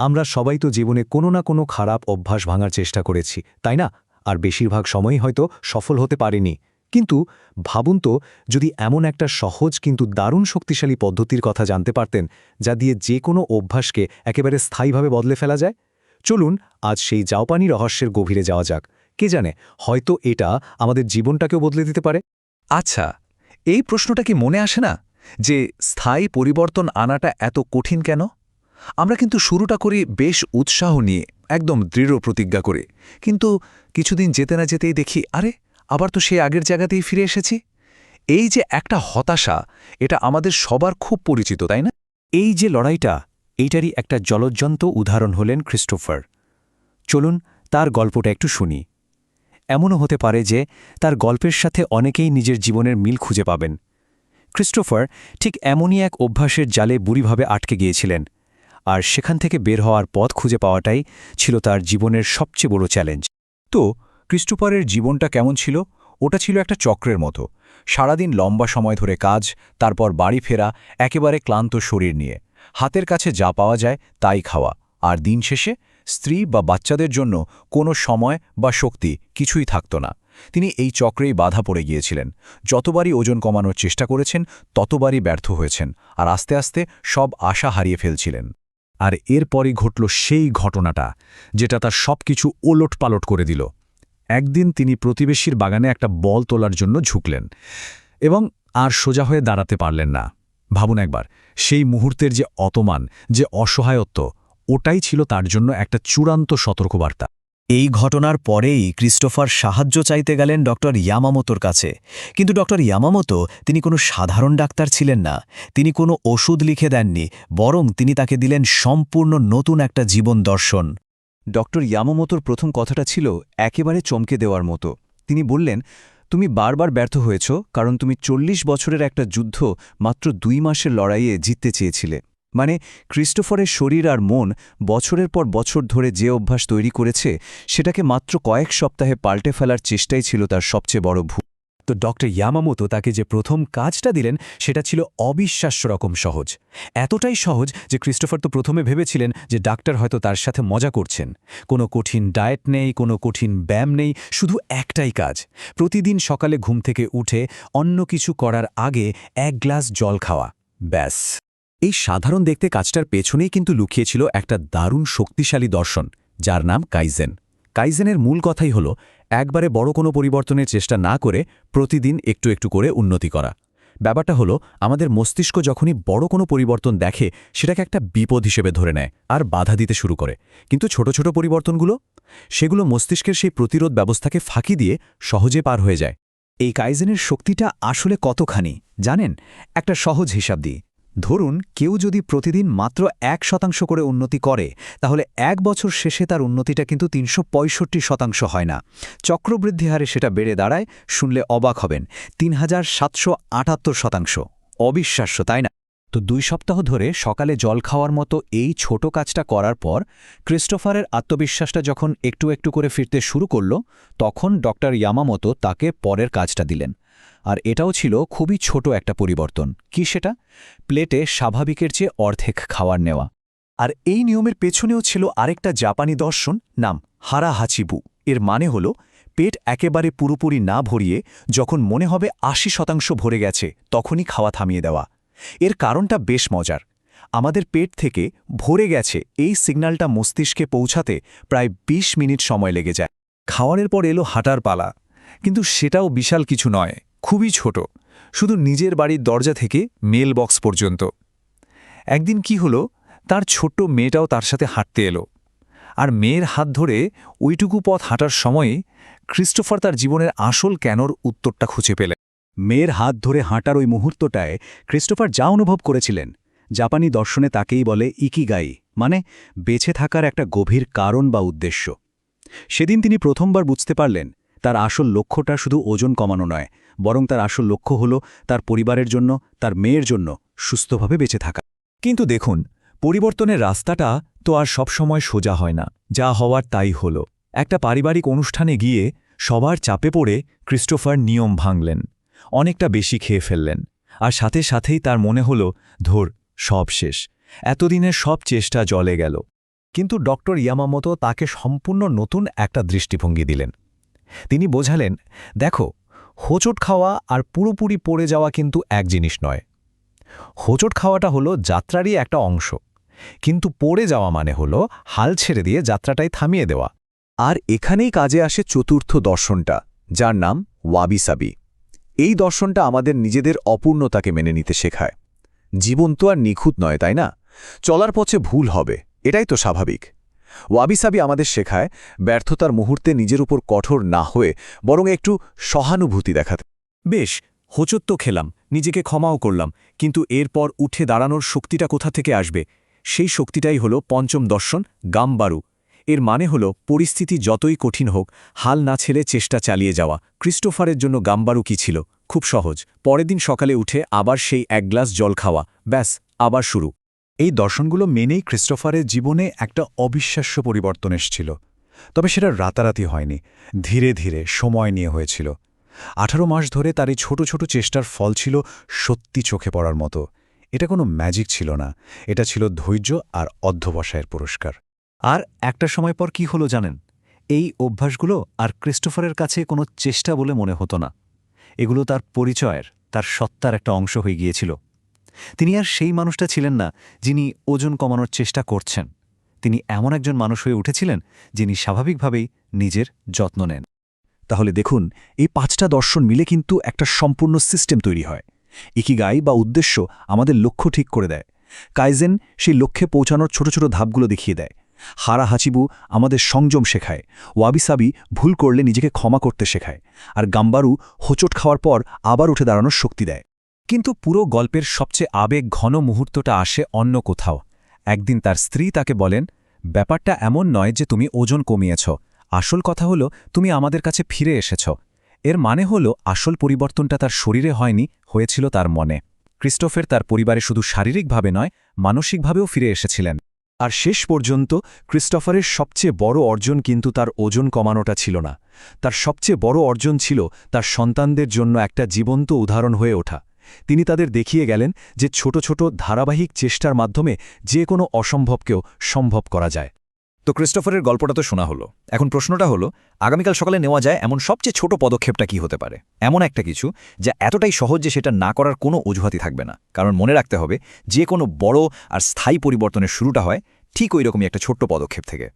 আমরা সবাই তো জীবনে কোনো না কোনো খারাপ অভ্যাস ভাঙার চেষ্টা করেছি, তাই না? আর বেশিরভাগ সময়ই হয়তো সফল হতে পারেনি। কিন্তু ভাবুন তো, যদি এমন একটা সহজ কিন্তু দারুণ শক্তিশালী পদ্ধতির কথা জানতে পারতেন, যা দিয়ে যে কোনো অভ্যাসকে একেবারে স্থায়ীভাবে বদলে ফেলা যায়? চলুন আজ সেই জাওপানি রহস্যের গভীরে যাওয়া যাক। কে জানে, হয়তো এটা আমাদের জীবনটাকেও বদলে দিতে পারে? আচ্ছা এই প্রশ্নটা কি মনে আসে না? যে স্থায়ী পরিবর্তন আনাটা এত কঠিন কেন? আমরা কিন্তু শুরুটা করি বেশ উৎসাহ নিয়ে, একদম দৃঢ় প্রতিজ্ঞা করে। কিন্তু কিছুদিন যেতে না যেতেই দেখি, আরে, আবার তো সেই আগের জায়গাতেই ফিরে এসেছি। এই যে একটা হতাশা, এটা আমাদের সবার খুব পরিচিত, তাই না? এই যে লড়াইটা, এইটারই একটা জলজ্জন্ত উদাহরণ হলেন ক্রিস্টোফার। চলুন তার গল্পটা একটু শুনি। এমনও হতে পারে যে তার গল্পের সাথে অনেকেই নিজের জীবনের মিল খুঁজে পাবেন। ক্রিস্টোফার ঠিক এমনই এক অভ্যাসের জালে বুড়িভাবে আটকে গিয়েছিলেন। আর সেখান থেকে বের হওয়ার পথ খুঁজে পাওয়াটাই ছিল তার জীবনের সবচেয়ে বড় চ্যালেঞ্জ। তো, ক্রিস্টোফারের জীবনটা কেমন ছিল? ওটা ছিল একটা চক্রের মতো। সারাদিন লম্বা সময় ধরে কাজ, তারপর বাড়ি ফেরা, একেবারে ক্লান্ত শরীর নিয়ে। হাতের কাছে যা পাওয়া যায় তাই খাওয়া। আর দিন শেষে স্ত্রী বা বাচ্চাদের জন্য কোনো সময় বা শক্তি কিছুই থাকত না। তিনি এই চক্রেই বাধা পড়ে গিয়েছিলেন। যতবারই ওজন কমানোর চেষ্টা করেছেন, ততবারই ব্যর্থ হয়েছেন। আর আস্তে আস্তে সব আশা হারিয়ে ফেলছিলেন। আর এরপরই ঘটল সেই ঘটনাটা, যেটা তার সব কিছু ওলট পালট করে দিল। একদিন তিনি প্রতিবেশীর বাগানে একটা বল তোলার জন্য ঝুঁকলেন এবং আর সোজা হয়ে দাঁড়াতে পারলেন না। ভাবুন একবার, সেই মুহূর্তের যে অতমান যে অসহায়ত্ব, ওটাই ছিল তার জন্য একটা চূড়ান্ত সতর্কবার্তা। এই ঘটনার পরেই ক্রিস্টোফার সাহায্য চাইতে গেলেন ডক্টর ইয়ামামোতোর কাছে। কিন্তু ডক্টর ইয়ামামোতো তিনি কোনো সাধারণ ডাক্তার ছিলেন না। তিনি কোনো ওষুধ লিখে দেননি, বরং তিনি তাকে দিলেন সম্পূর্ণ নতুন একটা জীবন দর্শন। ডক্টর ইয়ামামোতোর প্রথম কথাটা ছিল একেবারে চমকে দেওয়ার মতো। তিনি বললেন, তুমি বারবার ব্যর্থ হয়েছ, কারণ তুমি চল্লিশ বছরের একটা যুদ্ধ মাত্র দুই মাসের লড়াইয়ে জিততে চেয়েছিলে। মানে ক্রিস্টোফারের শরীর আর মন বছরের পর বছর ধরে যে অভ্যাস তৈরি করেছে, সেটাকে মাত্র কয়েক সপ্তাহে পাল্টে ফেলার চেষ্টাই ছিল তার সবচেয়ে বড় ভুল। তো ডক্টর ইয়ামামোতো তাকে যে প্রথম কাজটা দিলেন, সেটা ছিল অবিশ্বাস্য রকম সহজ। এতটাই সহজ যে ক্রিস্টোফার তো প্রথমে ভেবেছিলেন যে ডাক্তার হয়তো তার সাথে মজা করছেন। কোনো কঠিন ডায়েট নেই, কোনো কঠিন ব্যায়াম নেই, শুধু একটাই কাজ। প্রতিদিন সকালে ঘুম থেকে উঠে অন্য কিছু করার আগে এক গ্লাস জল খাওয়া। ব্যাস। এই সাধারণ দেখতে কাজটার পেছনেই কিন্তু লুকিয়েছিল একটা দারুণ শক্তিশালী দর্শন, যার নাম কাইজেন। কাইজেনের মূল কথাই হল, একবারে বড় কোনো পরিবর্তনের চেষ্টা না করে প্রতিদিন একটু একটু করে উন্নতি করা। ব্যাপারটা হলো, আমাদের মস্তিষ্ক যখনই বড় কোনো পরিবর্তন দেখে, সেটাকে একটা বিপদ হিসেবে ধরে নেয় আর বাধা দিতে শুরু করে। কিন্তু ছোট ছোট পরিবর্তনগুলো? সেগুলো মস্তিষ্কের সেই প্রতিরোধ ব্যবস্থাকে ফাঁকি দিয়ে সহজে পার হয়ে যায়। এই কাইজেনের শক্তিটা আসলে কতখানি, জানেন? একটা সহজ হিসাব দিই। ধরুন কেউ যদি প্রতিদিন মাত্র এক শতাংশ করে উন্নতি করে, তাহলে এক বছর শেষে তার উন্নতিটা কিন্তু তিনশো পঁয়ষট্টি শতাংশ হয় না। চক্রবৃদ্ধি হারে সেটা বেড়ে দাঁড়ায়, শুনলে অবাক হবেন তিন হাজার সাতশো আটাত্তর শতাংশ। অবিশ্বাস্য, তাই না? তো দুই সপ্তাহ ধরে সকালে জল খাওয়ার মতো এই ছোট কাজটা করার পর ক্রিস্টোফারের আত্মবিশ্বাসটা যখন একটু একটু করে ফিরতে শুরু করল, তখন ডক্টর ইয়ামামতো তাকে পরের কাজটা দিলেন। আর এটাও ছিল খুবই ছোট একটা পরিবর্তন। কি সেটা? প্লেটে স্বাভাবিকের চেয়ে অর্ধেক খাওয়ার নেওয়া। আর এই নিয়মের পেছনেও ছিল আরেকটা জাপানি দর্শন, নাম হারা হাচিবু এর মানে হল, পেট একেবারে পুরোপুরি না ভরিয়ে যখন মনে হবে আশি শতাংশ ভরে গেছে, তখনই খাওয়া থামিয়ে দেওয়া। এর কারণটা বেশ মজার। আমাদের পেট থেকে ভরে গেছে এই সিগন্যালটা মস্তিষ্কে পৌঁছাতে প্রায় ২০ মিনিট সময় লেগে যায়। খাওয়ারের পর এলো হাঁটার পালা। কিন্তু সেটাও বিশাল কিছু নয়। খুবই ছোট, শুধু নিজের বাড়ির দরজা থেকে মেল বক্স পর্যন্ত। একদিন কি হলো, তার ছোট্ট মেয়েটাও তার সাথে হাঁটতে এলো। আর মেয়ের হাত ধরে ওইটুকু পথ হাঁটার সময়ে ক্রিস্টোফার তার জীবনের আসল কেনর উত্তরটা খুঁজে পেলেন। মেয়ের হাত ধরে হাঁটার ওই মুহূর্তটায় ক্রিস্টোফার যা অনুভব করেছিলেন, জাপানি দর্শনে তাকেই বলে ইকিগাই মানে বেঁচে থাকার একটা গভীর কারণ বা উদ্দেশ্য। সেদিন তিনি প্রথমবার বুঝতে পারলেন তার আসল লক্ষ্যটা শুধু ওজন কমানো নয়, বরং তার আসল লক্ষ্য হল তার পরিবারের জন্য, তার মেয়ের জন্য সুস্থভাবে বেঁচে থাকা। কিন্তু দেখুন, পরিবর্তনের রাস্তাটা তো আর সবসময় সোজা হয় না। যা হওয়ার তাই হল। একটা পারিবারিক অনুষ্ঠানে গিয়ে সবার চাপে পড়ে ক্রিস্টোফার নিয়ম ভাঙলেন, অনেকটা বেশি খেয়ে ফেললেন, আর সাথে সাথেই তার মনে হল, ধর, সব শেষ, এতদিনের সব চেষ্টা জলে গেল। কিন্তু ডক্টর ইয়ামামতো তাকে সম্পূর্ণ নতুন একটা দৃষ্টিভঙ্গি দিলেন। তিনি বোঝালেন, দেখো, হোঁচট খাওয়া আর পুরোপুরি পড়ে যাওয়া কিন্তু এক জিনিস নয়। হোঁচট খাওয়াটা হলো যাত্রারই একটা অংশ। কিন্তু পড়ে যাওয়া মানে হলো হাল ছেড়ে দিয়ে যাত্রাটাই থামিয়ে দেওয়া। আর এখানেই কাজে আসে চতুর্থ দর্শনটা, যার নাম ওয়াবিসাবি এই দর্শনটা আমাদের নিজেদের অপূর্ণতাকে মেনে নিতে শেখায়। জীবন তো আর নিখুঁত নয়, তাই না? চলার পথে ভুল হবে, এটাই তো স্বাভাবিক। ওয়াবিসাবি আমাদের শেখায়, ব্যর্থতার মুহূর্তে নিজের উপর কঠোর না হয়ে বরং একটু সহানুভূতি দেখাতে। বেশ, হোচট তো খেলাম, নিজেকে ক্ষমাও করলাম, কিন্তু এরপর উঠে দাঁড়ানোর শক্তিটা কোথা থেকে আসবে? সেই শক্তিটাই হল পঞ্চম দর্শন, গামবারু। এর মানে হল পরিস্থিতি যতই কঠিন হোক, হাল না ছেড়ে চেষ্টা চালিয়ে যাওয়া। ক্রিস্টোফারের জন্য গামবারু কি ছিল? খুব সহজ, পরের দিন সকালে উঠে আবার সেই এক গ্লাস জল খাওয়া, ব্যাস, আবার শুরু। এই দর্শনগুলো মেনেই ক্রিস্টোফারের জীবনে একটা অবিশ্বাস্য পরিবর্তন এসেছিল। তবে সেটা রাতারাতি হয়নি, ধীরে ধীরে সময় নিয়ে হয়েছিল। আঠারো মাস ধরে তার এই ছোট ছোট চেষ্টার ফল ছিল সত্যি চোখে পড়ার মতো। এটা কোনো ম্যাজিক ছিল না, এটা ছিল ধৈর্য আর অধ্যবসায়ের পুরস্কার। আর একটা সময় পর কি হলো জানেন? এই অভ্যাসগুলো আর ক্রিস্টোফারের কাছে কোনো চেষ্টা বলে মনে হতো না। এগুলো তার পরিচয়ের, তার সত্তার একটা অংশ হয়ে গিয়েছিল। তিনি আর সেই মানুষটা ছিলেন না যিনি ওজন কমানোর চেষ্টা করছেন। তিনি এমন একজন মানুষ হয়ে উঠেছিলেন যিনি স্বাভাবিকভাবেই নিজের যত্ন নেন। তাহলে দেখুন, এই পাঁচটা দর্শন মিলে কিন্তু একটা সম্পূর্ণ সিস্টেম তৈরি হয়। ইকিগাই বা উদ্দেশ্য আমাদের লক্ষ্য ঠিক করে দেয়। কাইজেন সেই লক্ষ্যে পৌঁছানোর ছোট ছোট ধাপগুলো দেখিয়ে দেয়। হারা হাচিবু আমাদের সংযম শেখায়। ওয়াবিসাবি ভুল করলে নিজেকে ক্ষমা করতে শেখায়। আর গাম্বারু হোঁচট খাওয়ার পর আবার উঠে দাঁড়ানোর শক্তি দেয়। কিন্তু পুরো গল্পের সবচেয়ে আবেগ ঘন মুহূর্তটা আসে অন্য কোথাও। একদিন তার স্ত্রী তাকে বলেন, ব্যাপারটা এমন নয় যে তুমি ওজন কমিয়েছ। আসল কথা হলো, তুমি আমাদের কাছে ফিরে এসেছ। এর মানে হলো, আসল পরিবর্তনটা তার শরীরে হয়নি, হয়েছিল তার মনে। ক্রিস্টোফের তার পরিবারে শুধু শারীরিকভাবে নয়, মানসিকভাবেও ফিরে এসেছিলেন। আর শেষ পর্যন্ত ক্রিস্টোফারের সবচেয়ে বড় অর্জন কিন্তু তার ওজন কমানোটা ছিল না। তার সবচেয়ে বড় অর্জন ছিল তার সন্তানদের জন্য একটা জীবন্ত উদাহরণ হয়ে ওঠা। তিনি তাদের দেখিয়ে গেলেন যে ছোট ছোট ধারাবাহিক চেষ্টার মাধ্যমে যে কোনো অসম্ভবকেও সম্ভব করা যায়। তো ক্রিস্টোফারের গল্পটা তো শোনা হলো। এখন প্রশ্নটা হলো, আগামীকাল সকালে নেওয়া যায় এমন সবচেয়ে ছোট পদক্ষেপটা কি হতে পারে? এমন একটা কিছু যা এতটাই সহজ যে সেটা না করার কোনো অজুহাতই থাকবে না। কারণ মনে রাখতে হবে, যে কোনো বড় আর স্থায়ী পরিবর্তনের শুরুটা হয় ঠিক ওই রকমই একটা ছোট্ট পদক্ষেপ থেকে।